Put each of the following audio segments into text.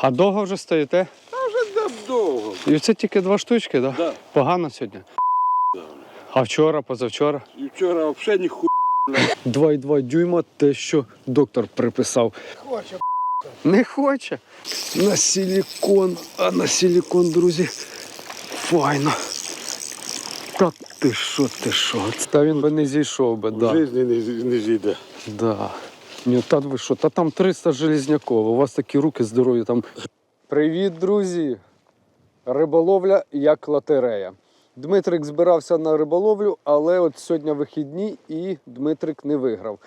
А довго вже стоїте? Та вже да, довго. І це тільки два штучки, так? Да. Погано сьогодні. А вчора, позавчора? І вчора взагалі ніхуя. 2,2 дюйма те, що доктор приписав. Хоче. Не хоче. На силікон, а на силікон, друзі, файно. Та ти що, ти що? Та він би не зійшов би, В да. житті не, не зійде. Да. Ні, та ви що, та там 300 железняков, у вас такі руки здорові там. Привіт, друзі! Риболовля як лотерея. Дмитрик збирався на риболовлю, але от сьогодні вихідні і Дмитрик не виграв.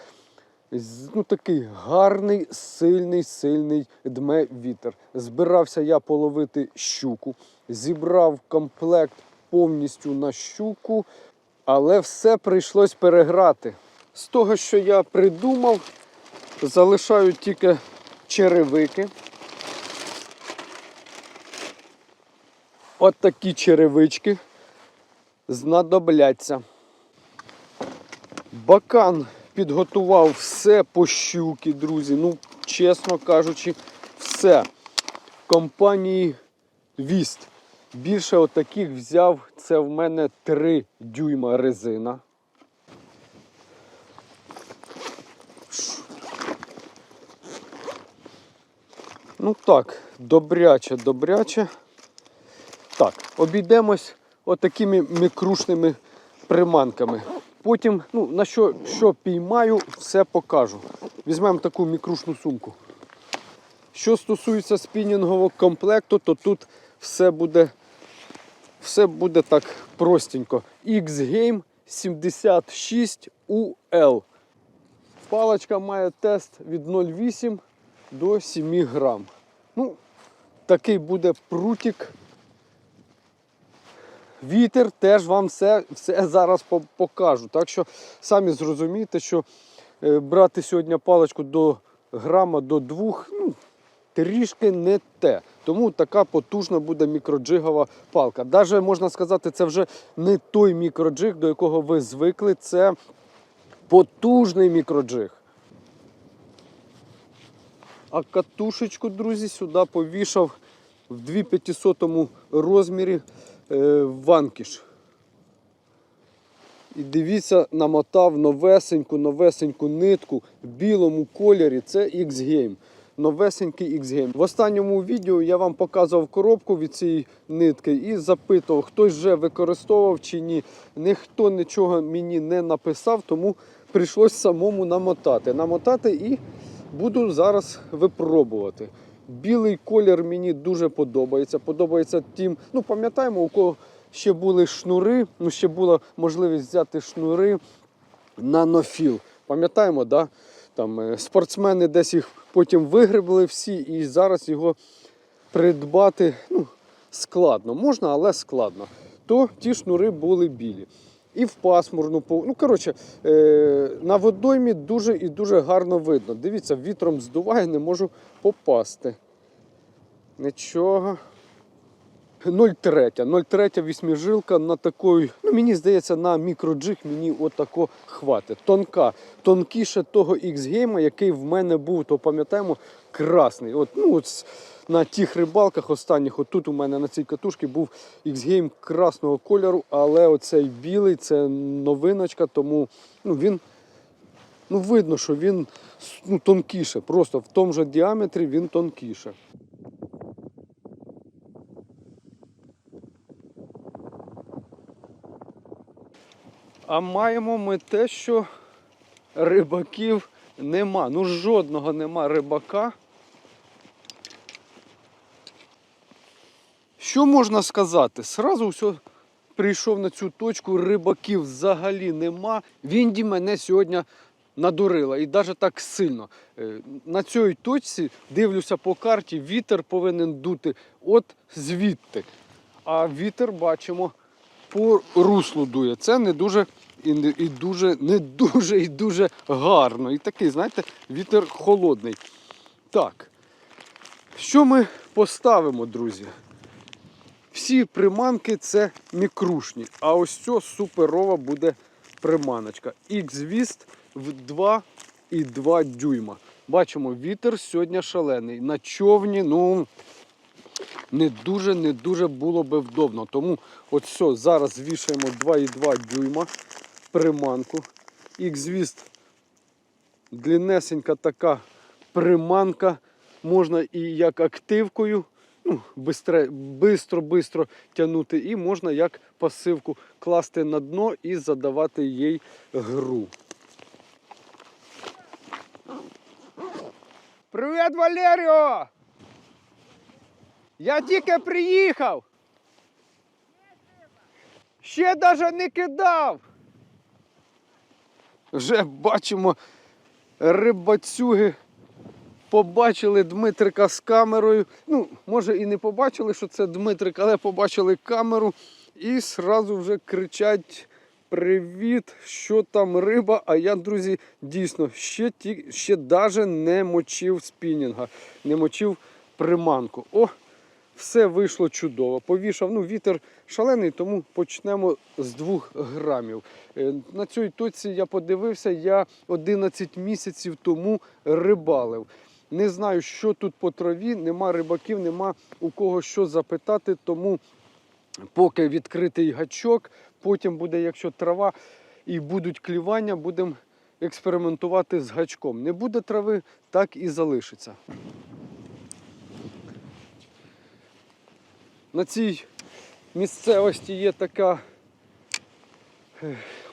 Ну, такий гарний, сильний, сильний дме вітер. Збирався я половити щуку, зібрав комплект повністю на щуку, але все прийшлось переграти. З того, що я придумав, залишаю тільки черевики. От такі черевички знадобляться. Бакан підготував все по щуки, друзі. Ну, чесно кажучи, все. Компанії Віст. Більше отаких взяв. Це в мене 3 дюйма резина. Ну так, добряче, добряче. Так, обійдемось отакими мікрушними приманками. Потім, ну, на що, що піймаю, все покажу. Візьмемо таку мікрушну сумку. Що стосується спінінгового комплекту, то тут все буде, все буде так простенько. X-Game 76 UL. Паличка має тест від 0,8 до 7 грам. Ну, такий буде прутик. Вітер теж вам все, все зараз покажу. Так що самі зрозумієте, що е, брати сьогодні паличку до грама до двох ну, трішки не те. Тому така потужна буде мікроджигова палка. Даже можна сказати, це вже не той мікроджиг, до якого ви звикли. Це потужний мікроджиг. А катушечку, друзі, сюди повішав в 2500 розмірі е, ванкіш. І дивіться, намотав новесеньку, новесеньку нитку в білому кольорі. Це X-Game. Новесенький X-Game. В останньому відео я вам показував коробку від цієї нитки і запитував, хтось вже використовував чи ні. Ніхто нічого мені не написав, тому прийшлось самому намотати. Намотати і буду зараз випробувати. Білий колір мені дуже подобається. Подобається тим, ну пам'ятаємо, у кого ще були шнури, ну ще була можливість взяти шнури на нофіл. Пам'ятаємо, да? Там е, спортсмени десь їх потім вигребли всі, і зараз його придбати ну, складно. Можна, але складно. То ті шнури були білі. І в пасмурну. Ну, коротше, е, на водоймі дуже і дуже гарно видно. Дивіться, вітром здуває, не можу попасти. Нічого. 0,3. 0,3 вісьмижилка на такої, ну мені здається, на мікроджиг мені отако хватить. Тонка, тонкіше того X-гейма, який в мене був, то пам'ятаємо, красний. От, ну, от на тих рибалках останніх, отут у мене на цій катушці був X-гейм красного кольору, але оцей білий це новиночка, тому ну, він ну, видно, що він ну, тонкіше. Просто в тому же діаметрі він тонкіше. А маємо ми те, що рибаків нема. Ну жодного нема рибака. Що можна сказати? Сразу все прийшов на цю точку, рибаків взагалі нема. Вінді мене сьогодні надурила і навіть так сильно. Е, На цій точці дивлюся по карті, вітер повинен дути от звідти. А вітер бачимо по руслу дує. Це не дуже і, і дуже, не дуже і дуже гарно. І такий, знаєте, вітер холодний. Так. Що ми поставимо, друзі? Всі приманки це мікрушні, а ось ця суперова буде приманочка. X-Vist в 2,2 дюйма. Бачимо, вітер сьогодні шалений. На човні, ну не дуже, не дуже було би вдобно. Тому от все, зараз вішаємо 2,2 дюйма приманку. Ікзвіст длиннесенька така приманка. Можна і як активкою, ну, бистре, бистро, бистро тягнути, і можна як пасивку класти на дно і задавати їй гру. Привіт, Валеріо! Я тільки приїхав. Ще навіть не кидав. Вже бачимо рибацюги. Побачили Дмитрика з камерою. Ну, може і не побачили, що це Дмитрик, але побачили камеру і сразу вже кричать: Привіт, що там риба? А я, друзі, дійсно ще ті, ще даже не мочив спінінга, не мочив приманку. О, все вийшло чудово. Повішав, ну вітер шалений, тому почнемо з 2 грамів. Е, На цій точці я подивився, я 11 місяців тому рибалив. Не знаю, що тут по траві, нема рибаків, нема у кого що запитати, тому поки відкритий гачок, потім буде, якщо трава і будуть клівання, будемо експериментувати з гачком. Не буде трави, так і залишиться. На цій місцевості є така.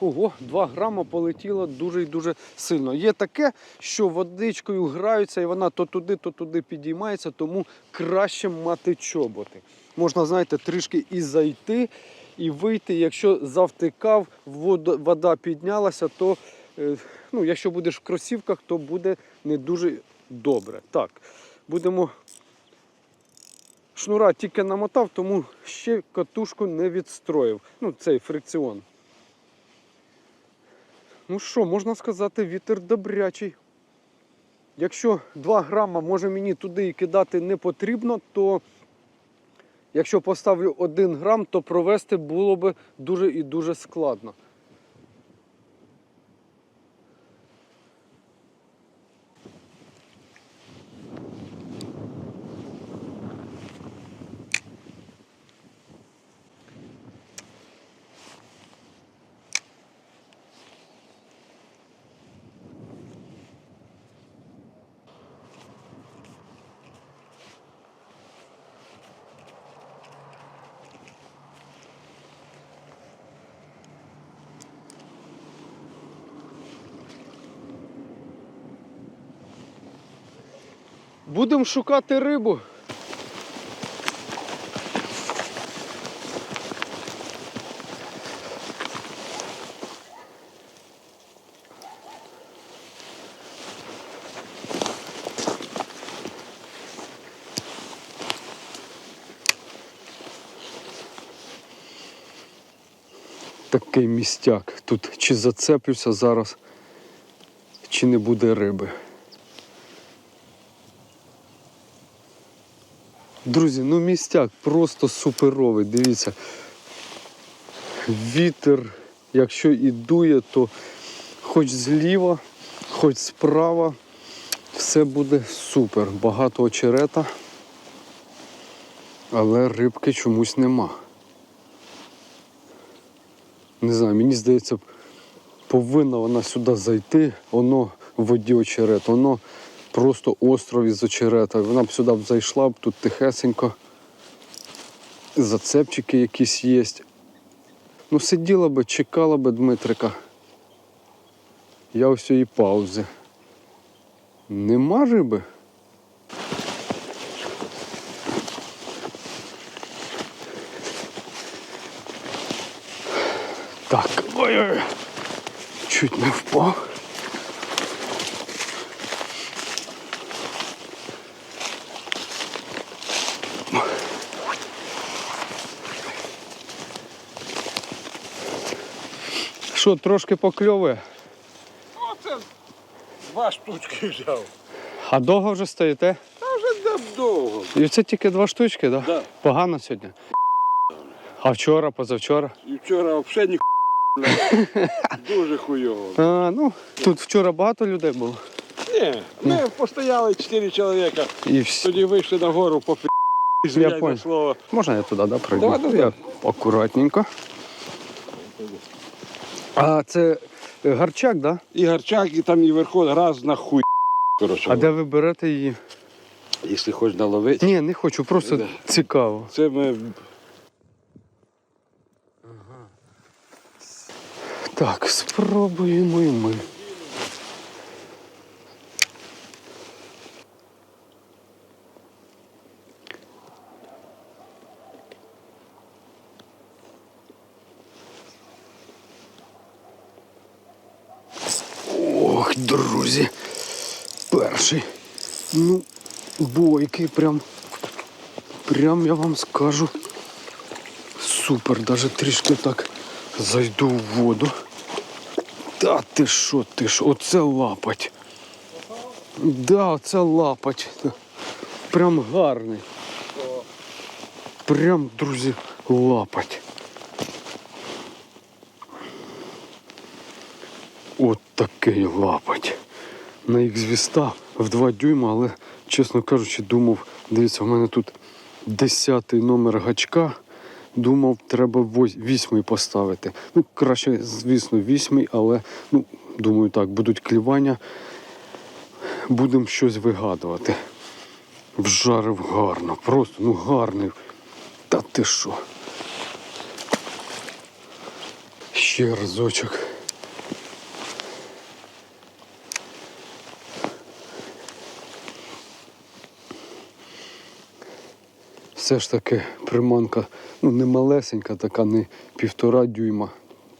Ого, 2 грама полетіло дуже і дуже сильно. Є таке, що водичкою граються і вона то туди, то туди підіймається, тому краще мати чоботи. Можна, знаєте, трішки і зайти, і вийти. Якщо завтикав, вода, вода піднялася, то е, ну, якщо будеш в кросівках, то буде не дуже добре. Так, будемо Шнура тільки намотав, тому ще катушку не відстроїв. Ну, цей фрикціон. Ну що, можна сказати, вітер добрячий. Якщо 2 грама може мені туди і кидати не потрібно, то якщо поставлю 1 грам, то провести було би дуже і дуже складно. Будемо шукати рибу. Такий містяк. Тут чи зацеплюся зараз, чи не буде риби. Друзі, ну містяк просто суперовий. Дивіться. Вітер, якщо і дує, то хоч зліва, хоч справа, все буде супер. Багато очерета, але рибки чомусь нема. Не знаю, мені здається, повинна вона сюди зайти, воно в воді очерет, воно просто остров із очерета. Вона б сюди б зайшла б тут тихесенько. Зацепчики якісь є. Ну, сиділа би, чекала би Дмитрика. Я ось і паузи. Нема риби. Так, ой-ой. Чуть не впав. Що, трошки покльовує? Оце два штучки взяв. А довго вже стоїте? Та вже довго. І це тільки два штучки, так? Да? Да. Погано сьогодні. А вчора, позавчора. І вчора взагалі ні Дуже хуйово. А, ну, тут вчора багато людей було. Ні, ми постояли чотири чоловіка, І все. тоді вийшли на гору по слово. Можна я туди, да, пройду? Давай, давай. Я акуратненько. А це гарчак, гарчак, да? І гарчак, і там і верхот раз на хуй. Коротше, А де ви берете її? якщо хочеш наловити, Ні, не хочу, просто Да. цікаво. це ми Так, спробуємо і ми. Ох, друзі. Перший. Ну, бойкий прям. Прям я вам скажу. Супер, даже трішки так зайду в воду. Та ти що, ти що, оце лапать. Да, оце лапать. Прям гарний. Прям, друзі, лапать. От такий лапать. На їх звіста в 2 дюйма, але, чесно кажучи, думав, дивіться, в мене тут 10 номер гачка. Думав, треба вісьмий поставити. Ну, краще, звісно, вісьмий, але ну, думаю, так, будуть клівання, будемо щось вигадувати. Вжарив гарно, просто ну гарний. Та ти що? Ще разочок. Все ж таки приманка, ну не малесенька, така не півтора дюйма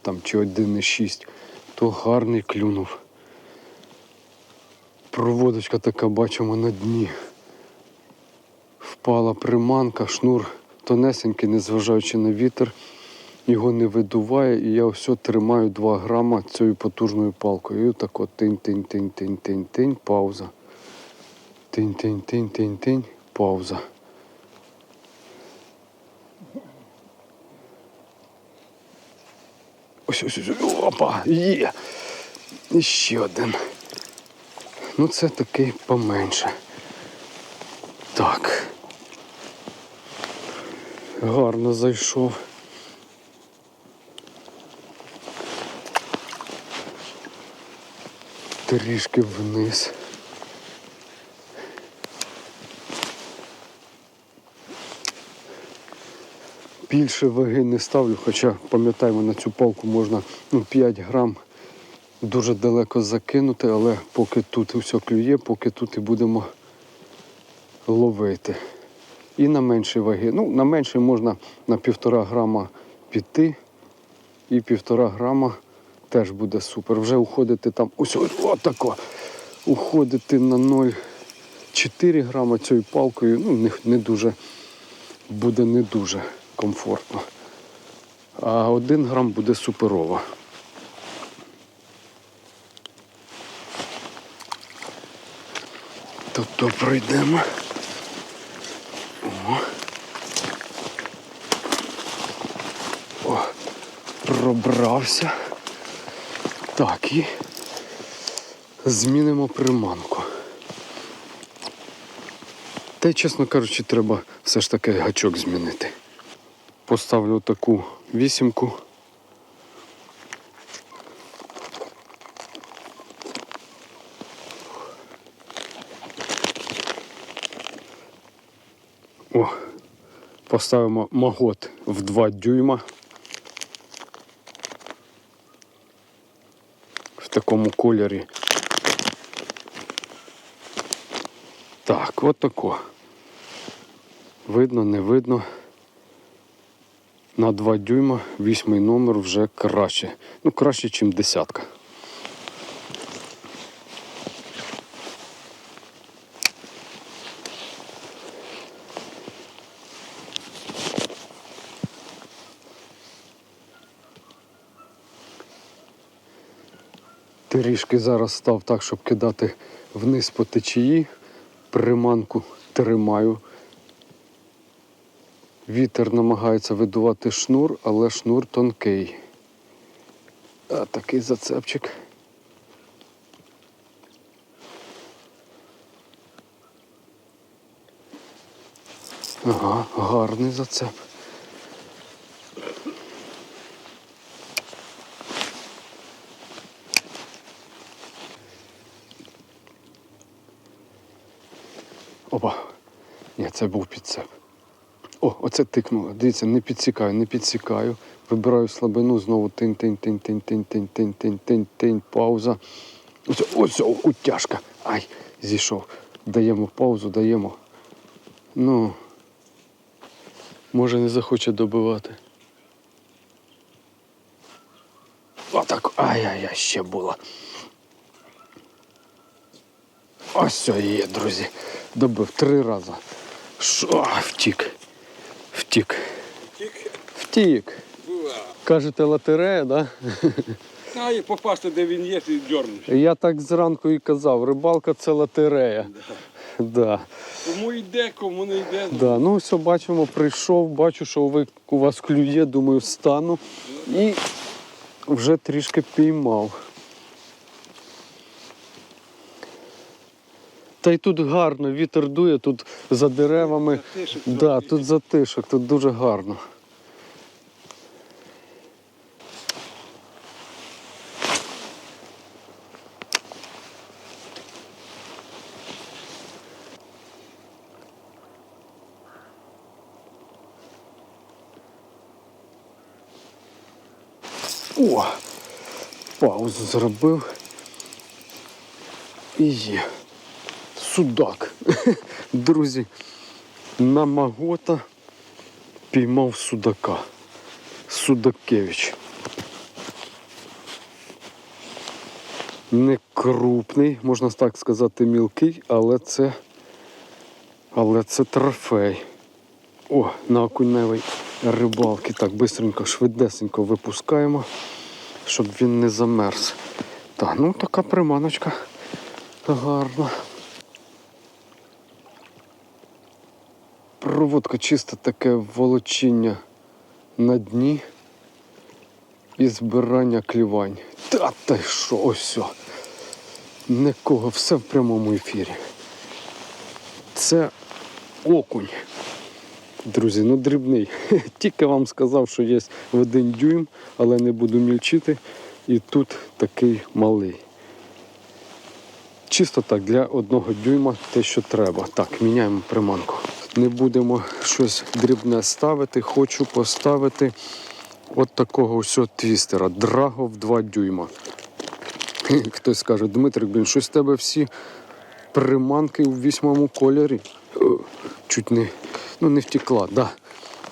там, чи 1,6, то гарний клюнув. Проводочка така бачимо на дні. Впала приманка, шнур тонесенький, незважаючи на вітер, його не видуває, і я все тримаю 2 грама цією потужною палкою. І отак от тинь-тинь-тинь-тинь-тинь-тинь, пауза. Тинь-тинь-тинь-тинь-тинь, пауза. Ось, ось, ось. Опа, є. І ще один. Ну, це такий поменше. Так. Гарно зайшов. Трішки вниз. Більше ваги не ставлю, хоча пам'ятаємо, на цю палку можна ну, 5 грам дуже далеко закинути, але поки тут все клює, поки тут і будемо ловити. І на менші ваги. Ну, на менші можна на півтора грама піти, і півтора грама теж буде супер. Вже уходити там, ось отако. Уходити на 0,4 грама цією палкою, ну, не, не дуже буде не дуже комфортно. А один грам буде суперово. Тобто пройдемо. О. О, пробрався. Так, і змінимо приманку. Та й, чесно кажучи, треба все ж таки гачок змінити. Поставлю таку вісімку. О, поставимо магот в 2 дюйма. В такому кольорі. Так, от тако. Видно, не видно. На 2 дюйма вісьмий номер вже краще. Ну, краще, ніж десятка. Трішки зараз став так, щоб кидати вниз по течії. Приманку тримаю. Вітер намагається видувати шнур, але шнур тонкий. А такий зацепчик. Ага, гарний зацеп. Опа, ні, це був підцеп. О, оце тикнуло. Дивіться, не підсікаю, не підсікаю. Вибираю слабину, знову тинь, тинь, тинь, тинь, тинь, тинь, тинь, тинь, тинь, тинь, пауза. Ось, ось, утяжка. Ай, зійшов. Даємо паузу, даємо. Ну, може не захоче добивати. Отак. Ай-яй-яй, ще було. Ось все є, друзі. Добив три рази. Шо, втік. Втік. Втік. Втік. Кажете, лотерея, да? Та і попасти, де він є, і дьорнеш. Я так зранку і казав, рибалка це лотерея. Да. Кому йде, кому не йде. Да. Ну, все, бачимо, прийшов, бачу, що ви, у вас клює, думаю, встану. І вже трішки піймав. Та й тут гарно, вітер дує, тут за деревами. Затишок Да, тут затишок, тут дуже гарно. О! Паузу зробив. І є. Судак. Друзі, на Магота піймав судака. Судакевич. Не крупний, можна так сказати, мілкий, але це. Але це трофей. О, на окуневій рибалки. Так, бистренько, швидесенько випускаємо, щоб він не замерз. Так, ну така приманочка гарна. Проводка чисто таке волочіння на дні і збирання клівань. Та та й що, ось. Нікого, все в прямому ефірі. Це окунь. Друзі, ну дрібний. Тільки вам сказав, що є в один дюйм, але не буду мільчити. І тут такий малий. Чисто так, для одного дюйма те, що треба. Так, міняємо приманку. Не будемо щось дрібне ставити. Хочу поставити от такого ось твістера. Драго в 2 дюйма. Хтось скаже, Дмитрик, блін, щось в тебе всі приманки у вісьмому кольорі. Чуть не, ну, не втекла. Да.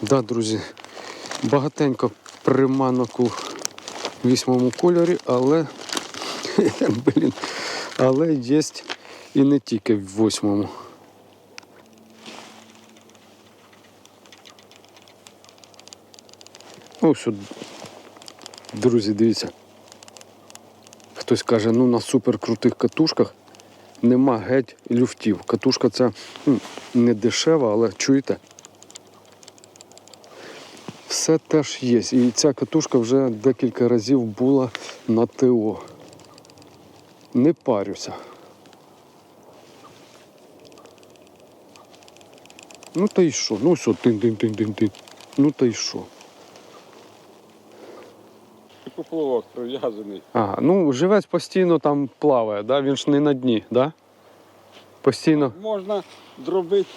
Да, друзі. Багатенько приманок у вісьмому кольорі, але блін, але є і не тільки в восьмому. Ось, от, друзі, дивіться. Хтось каже, ну на суперкрутих катушках нема геть люфтів. Катушка ця м, не дешева, але чуєте? Все теж є. І ця катушка вже декілька разів була на ТО. Не парюся. Ну та й що? Ну що, тин-тин-тин-тин-тин. Ну та й що? Поплавок прив'язаний. Ага, ну живець постійно там плаває, да? він ж не на дні, да? Постійно. Можна зробити,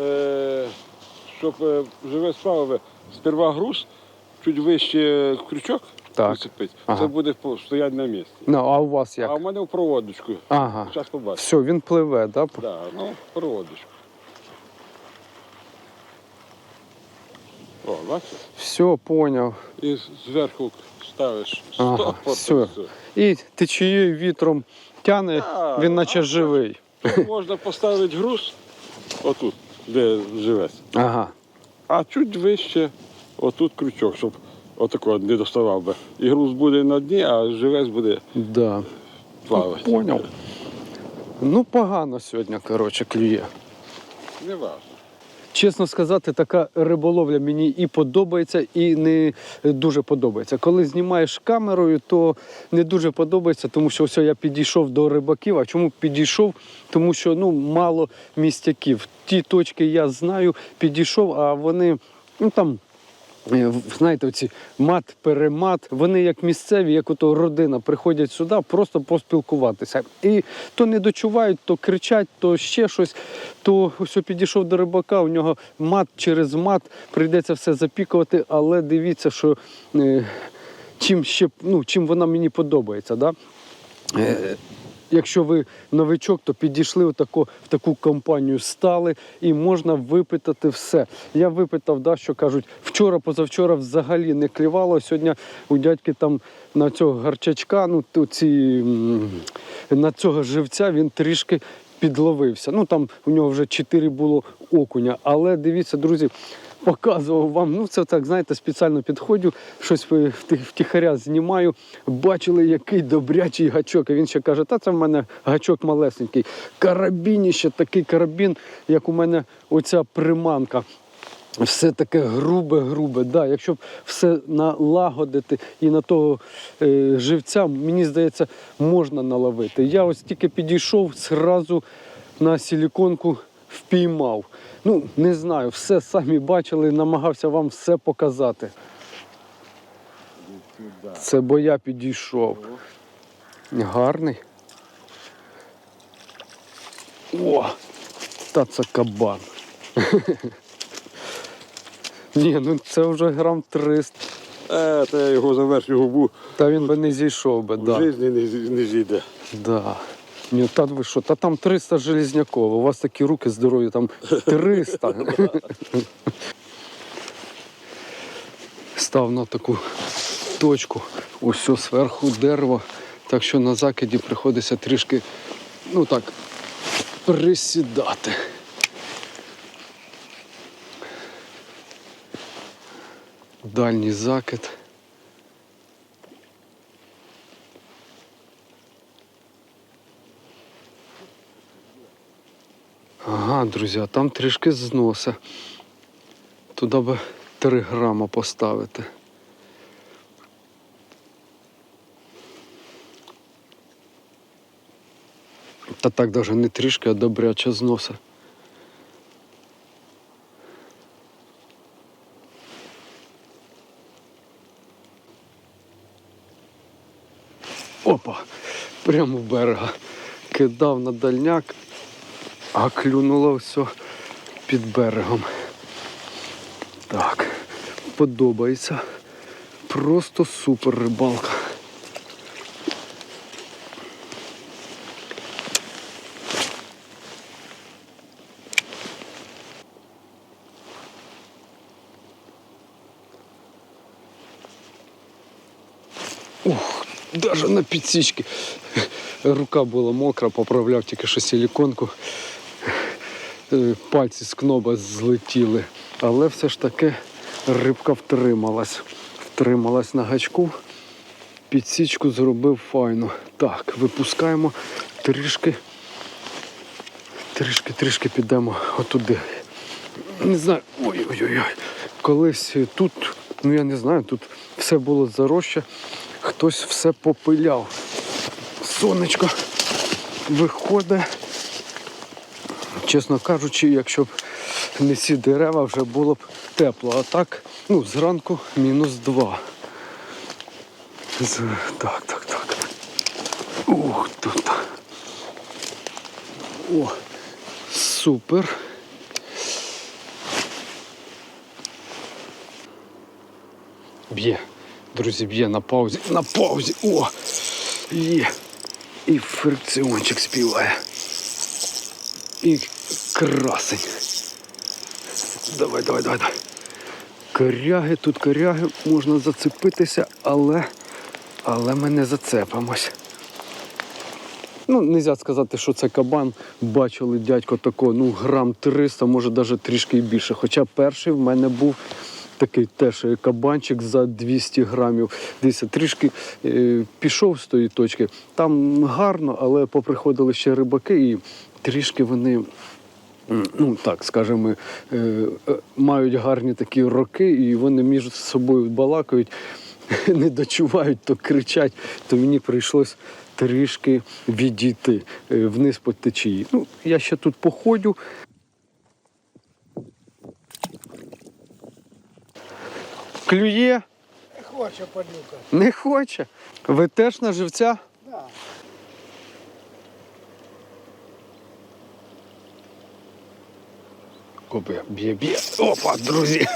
е, щоб е, живе справи, сперва груз, чуть вище крючок Так. прицепити. Ага. Це буде по- стояти на місці. Ну, а у вас А як? в мене в проводочку. Ага. Зараз побачиш. Все, він пливе, да? Да, ну, проводочку. О, бачиш? Все, поняв. І зверху ставиш Ага, все. все. І течією вітром тяне, Да, він наче а живий. Можна поставити груз отут, де живець. Ага. А чуть вище отут крючок, щоб отако не доставав би. І груз буде на дні, а живець буде Да. плавати. Поняв. Ну, погано сьогодні, коротше, клює. Не важно. Чесно сказати, така риболовля мені і подобається, і не дуже подобається. Коли знімаєш камерою, то не дуже подобається, тому що все, я підійшов до рибаків. А чому підійшов? Тому що ну мало містяків. Ті точки я знаю, підійшов, а вони ну там. Е, Знаєте, оці мат, перемат, вони як місцеві, як ото родина, приходять сюди просто поспілкуватися. І то не дочувають, то кричать, то ще щось. То ось підійшов до рибака, у нього мат через мат, прийдеться все запікувати, але дивіться, що е, чим ще ну, чим вона мені подобається. Да? Якщо ви новичок, то підійшли отако, в таку компанію, стали і можна випитати все. Я випитав, да, що кажуть, вчора, позавчора взагалі не клювало. Сьогодні у дядьки там на цього гарчачка, ну ці, на цього живця він трішки підловився. Ну там у нього вже чотири було окуня. Але дивіться, друзі, показував вам. Ну, це так, знаєте, спеціально підходжу, щось втіхаря знімаю. Бачили, який добрячий гачок. І він ще каже, та це в мене гачок малесенький. Карабініще, такий карабін, як у мене оця приманка. Все таке грубе-грубе. Да, якщо б все налагодити і на того е, живця, мені здається, можна наловити. Я ось тільки підійшов, зразу на силіконку впіймав. Ну, не знаю, все самі бачили, намагався вам все показати. Це бо я підійшов. Гарний. О, та це кабан. Ні, ну це вже грам 300. Е, та я його завершив губу, Та він би не зійшов би, в да. житті не, не зійде. Да. Ні, та ви що, та там 300 железняков, у вас такі руки здорові, там 300. Став на таку точку, ось зверху дерево, так що на закиді приходиться трішки, ну так, присідати. Дальній закид. Ага, друзі, а там трішки зноса. Туди би 3 грама поставити. Та так навіть не трішки, а добряче зноса. Опа! Прямо в берега. Кидав на дальняк, а клюнуло все під берегом. Так, подобається. Просто супер рибалка. Ух, даже на підсічки. Рука була мокра, поправляв тільки що силіконку. Е, Пальці з кноба злетіли. Але все ж таки рибка втрималась. Втрималась на гачку. Підсічку зробив файно. Так, випускаємо трішки. Трішки, трішки підемо отуди. Не знаю. Ой-ой-ой. Колись тут, ну я не знаю, тут все було заросше. Хтось все попиляв. Сонечко виходить. Чесно кажучи, якщо б не ці дерева, вже було б тепло. А так, ну, зранку мінус два. З... Так, так, так. Ух, тут. О, супер. Б'є. Друзі, б'є на паузі. На паузі. О! Є. І фрикціончик співає. І красень. Давай, давай, давай, давай. Коряги, тут коряги, можна зацепитися, але, але ми не зацепимось. Ну, не можна сказати, що це кабан. Бачили дядько такого, ну, грам 300, може навіть трішки і більше. Хоча перший в мене був такий теж е, кабанчик за 200 грамів. Дивіться, трішки е, пішов з тої точки. Там гарно, але поприходили ще рибаки і трішки вони ну так, скажімо, е, е, мають гарні такі роки, і вони між собою балакають, не дочувають, то кричать, то мені прийшлось трішки відійти е, вниз по течії. Ну, я ще тут походю. Клює, Не хоче падлюка. не хоче. Ви теж на живця? Да. Копи, б'є, б'є. Опа, друзі.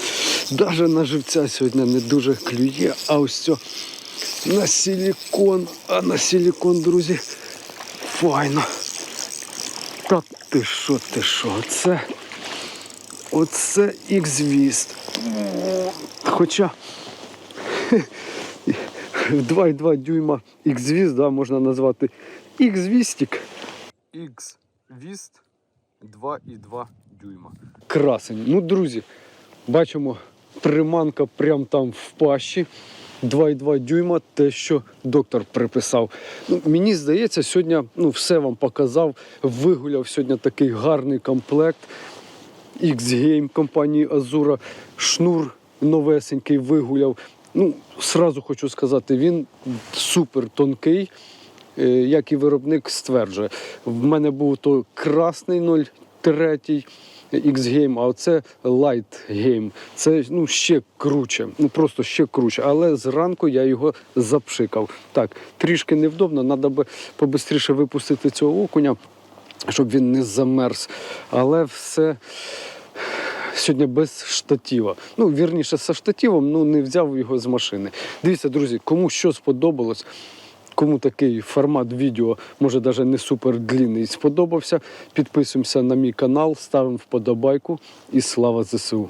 Даже на живця сьогодні не дуже клює, а ось це на силікон. А на силікон, друзі, файно. Та ти що, ти що? Оце, оце ікзвіст. Хоча 2,2 дюйма ікзвіст, да, можна назвати ікзвістик. Ікзвіст 2,2 дюйма. Красень. Ну, друзі, бачимо, приманка прямо там в пащі. 2,2 дюйма, те, що доктор приписав. Ну, мені здається, сьогодні ну, все вам показав. Вигуляв сьогодні такий гарний комплект. X-Game компанії Азура. Шнур новесенький вигуляв. Ну, сразу хочу сказати, він супер тонкий, е, як і виробник стверджує. В мене був то красний 0,3 X-Game, а оце Light Game. Це ну, ще круче, ну просто ще круче. Але зранку я його запшикав. Так, трішки невдобно, треба би побистріше випустити цього окуня, щоб він не замерз. Але все сьогодні без штатива. Ну, вірніше, зі штативом, ну не взяв його з машини. Дивіться, друзі, кому що сподобалось. Кому такий формат відео, може навіть не супер длинний, сподобався. Підписуємося на мій канал, ставимо вподобайку і слава ЗСУ.